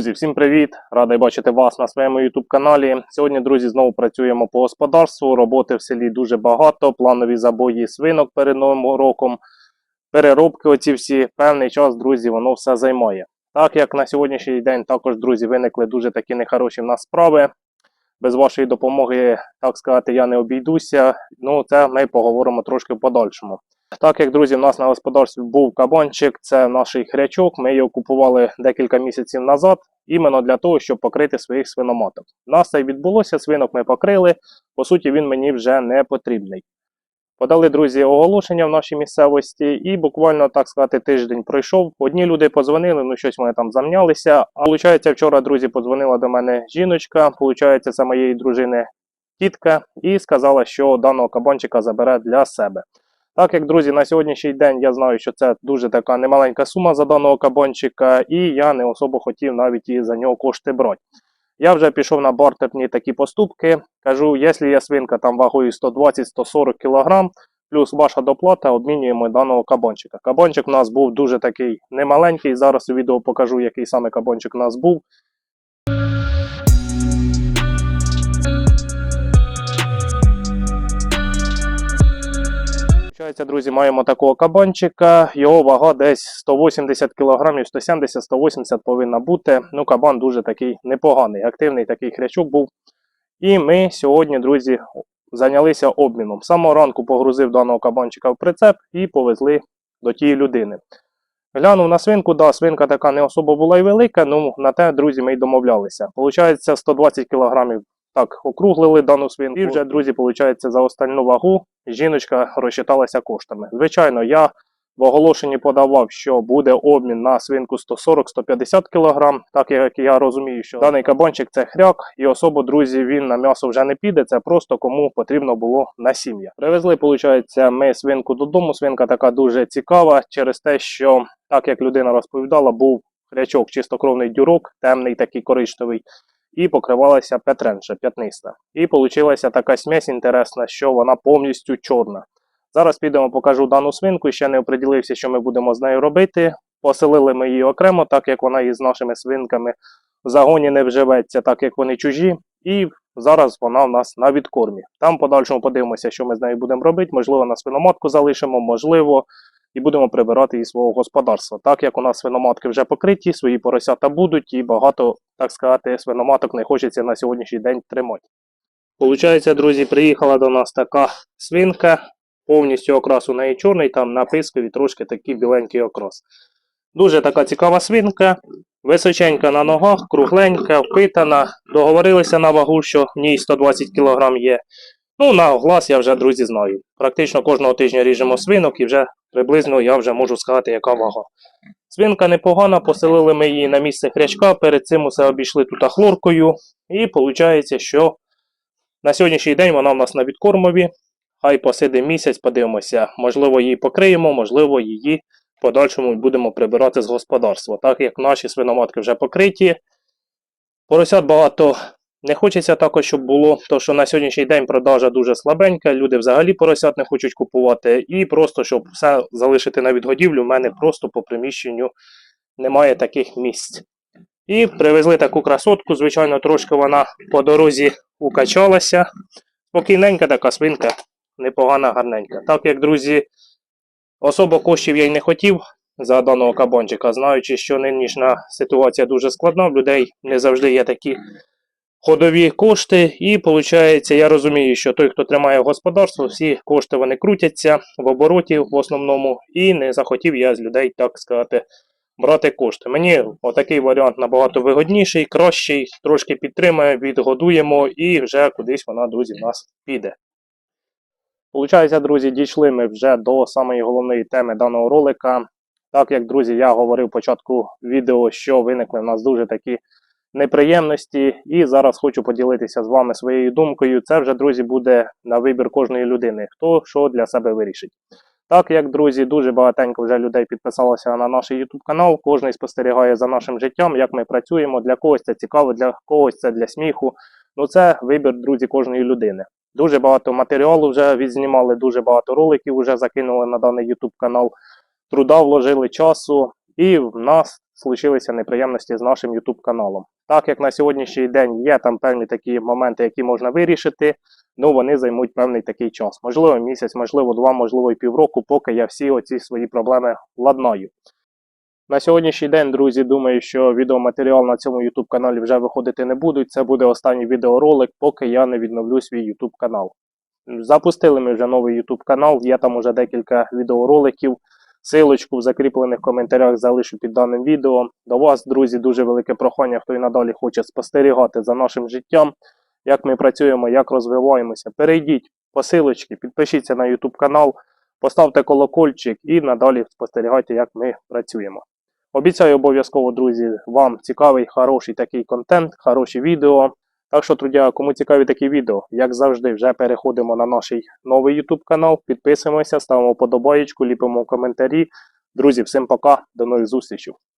Друзі, всім привіт! Радий бачити вас на своєму YouTube каналі. Сьогодні, друзі, знову працюємо по господарству. Роботи в селі дуже багато, планові забої свинок перед новим роком, переробки оці всі. Певний час, друзі, воно все займає. Так як на сьогоднішній день також, друзі, виникли дуже такі нехороші в нас справи. Без вашої допомоги, так сказати, я не обійдуся. Ну, це ми поговоримо трошки в подальшому. Так як, друзі, в нас на господарстві був кабанчик, це наш хрячок. Ми його купували декілька місяців назад, іменно для того, щоб покрити своїх свиноматок. У нас це й відбулося, свинок ми покрили. По суті, він мені вже не потрібний. Подали, друзі, оголошення в нашій місцевості, і буквально, так сказати, тиждень пройшов. Одні люди подзвонили, ну щось вони там замнялися. А виходить, вчора, друзі, подзвонила до мене жіночка, виходить, це моєї дружини тітка, і сказала, що даного кабанчика забере для себе. Так як, друзі, на сьогоднішній день я знаю, що це дуже така немаленька сума за даного кабанчика, і я не особо хотів навіть і за нього кошти брати. Я вже пішов на бартерні такі поступки. Кажу, якщо є свинка там вагою 120-140 кг, плюс ваша доплата, обмінюємо даного кабанчика. Кабанчик у нас був дуже такий немаленький. Зараз у відео покажу, який саме кабанчик у нас був. Получається, друзі, маємо такого кабанчика. Його вага десь 180 кг, 170-180 повинна бути. Ну, кабан дуже такий непоганий, активний такий хрячок був. І ми сьогодні, друзі, зайнялися обміном. Самого ранку погрузив даного кабанчика в прицеп і повезли до тієї людини. Глянув на свинку, да, свинка така не особо була й велика, ну на те, друзі, ми й домовлялися. Получається 120 кг так, округлили дану свинку. І вже, друзі, виходить, за остальну вагу жіночка розчиталася коштами. Звичайно, я в оголошенні подавав, що буде обмін на свинку 140-150 кг, так як я розумію, що даний кабанчик це хряк, і особо, друзі, він на м'ясо вже не піде, це просто кому потрібно було на сім'я. Привезли, виходить, ми свинку додому. Свинка така дуже цікава через те, що, так як людина розповідала, був хрячок, чистокровний дюрок, темний такий коричневий і покривалася петренша, п'ятниста. І вийшла така смесь інтересна, що вона повністю чорна. Зараз підемо, покажу дану свинку, ще не оприділився, що ми будемо з нею робити. Поселили ми її окремо, так як вона із нашими свинками в загоні не вживеться, так як вони чужі. І зараз вона у нас на відкормі. Там подальшому подивимося, що ми з нею будемо робити. Можливо, на свиноматку залишимо, можливо, і будемо прибирати із свого господарства. Так як у нас свиноматки вже покриті, свої поросята будуть, і багато, так сказати, свиноматок не хочеться на сьогоднішній день тримати. Получається, друзі, приїхала до нас така свинка, повністю окрас у неї чорний, там на пискові трошки такий біленький окрас. Дуже така цікава свинка, височенька на ногах, кругленька, впитана. Договорилися на вагу, що в ній 120 кг є. Ну, на глаз я вже, друзі, знаю. Практично кожного тижня ріжемо свинок і вже приблизно я вже можу сказати, яка вага. Свинка непогана, поселили ми її на місце хрячка, перед цим усе обійшли тут хлоркою. І виходить, що на сьогоднішній день вона в нас на відкормові. Хай посиде місяць, подивимося. Можливо, її покриємо, можливо, її в подальшому будемо прибирати з господарства. Так як наші свиноматки вже покриті. Поросят багато не хочеться також, щоб було, тому що на сьогоднішній день продажа дуже слабенька, люди взагалі поросят не хочуть купувати. І просто, щоб все залишити на відгодівлю, в мене просто по приміщенню немає таких місць. І привезли таку красотку, звичайно, трошки вона по дорозі укачалася. Спокійненька така свинка, непогана, гарненька. Так як, друзі, особо коштів я й не хотів за даного кабанчика, знаючи, що нинішня ситуація дуже складна, в людей не завжди є такі ходові кошти, і виходить, я розумію, що той, хто тримає господарство, всі кошти вони крутяться в обороті в основному, і не захотів я з людей, так сказати, брати кошти. Мені отакий варіант набагато вигодніший, кращий, трошки підтримає, відгодуємо і вже кудись вона, друзі, в нас піде. Получається, друзі, дійшли ми вже до самої головної теми даного ролика. Так як, друзі, я говорив початку відео, що виникли в нас дуже такі неприємності. І зараз хочу поділитися з вами своєю думкою. Це вже, друзі, буде на вибір кожної людини, хто що для себе вирішить. Так як, друзі, дуже багатенько вже людей підписалося на наш YouTube канал, кожен спостерігає за нашим життям, як ми працюємо. Для когось це цікаво, для когось це для сміху. Ну це вибір, друзі, кожної людини. Дуже багато матеріалу вже відзнімали, дуже багато роликів вже закинули на даний YouTube канал. Труда вложили часу, і в нас случилися неприємності з нашим YouTube каналом. Так як на сьогоднішній день є там певні такі моменти, які можна вирішити, ну вони займуть певний такий час. Можливо, місяць, можливо, два, можливо, і півроку, поки я всі оці свої проблеми ладнаю. На сьогоднішній день, друзі, думаю, що відеоматеріал на цьому YouTube каналі вже виходити не будуть. Це буде останній відеоролик, поки я не відновлю свій YouTube канал. Запустили ми вже новий YouTube канал, є там уже декілька відеороликів. Силочку в закріплених коментарях залишу під даним відео. До вас, друзі, дуже велике прохання, хто і надалі хоче спостерігати за нашим життям, як ми працюємо, як розвиваємося. Перейдіть по силочці, підпишіться на YouTube канал, поставте колокольчик і надалі спостерігайте, як ми працюємо. Обіцяю обов'язково, друзі, вам цікавий, хороший такий контент, хороші відео. Так що, друзі, кому цікаві такі відео, як завжди, вже переходимо на наш новий YouTube канал, підписуємося, ставимо подобаєчку, ліпимо коментарі. Друзі, всім пока, до нових зустрічей.